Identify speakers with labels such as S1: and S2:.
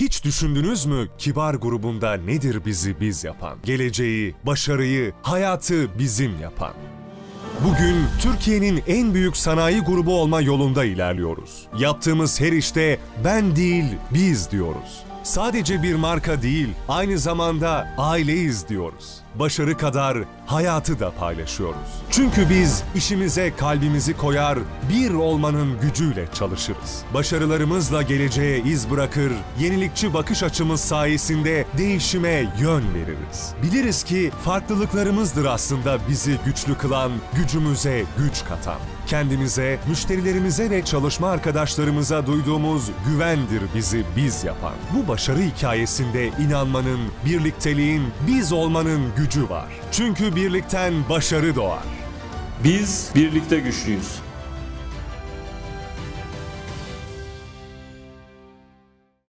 S1: Hiç düşündünüz mü Kibar grubunda nedir bizi biz yapan? Geleceği, başarıyı, hayatı bizim yapan. Bugün Türkiye'nin en büyük sanayi grubu olma yolunda ilerliyoruz. Yaptığımız her işte ben değil biz diyoruz. Sadece bir marka değil, aynı zamanda aileyiz diyoruz. Başarı kadar hayatı da paylaşıyoruz. Çünkü biz işimize kalbimizi koyar, bir olmanın gücüyle çalışırız. Başarılarımızla geleceğe iz bırakır, yenilikçi bakış açımız sayesinde değişime yön veririz. Biliriz ki farklılıklarımızdır aslında bizi güçlü kılan, gücümüze güç katan. Kendimize, müşterilerimize ve çalışma arkadaşlarımıza duyduğumuz güvendir bizi biz yapan. Bu başarı hikayesinde inanmanın, birlikteliğin, biz olmanın gücü var. Çünkü birlikten başarı doğar.
S2: Biz birlikte güçlüyüz.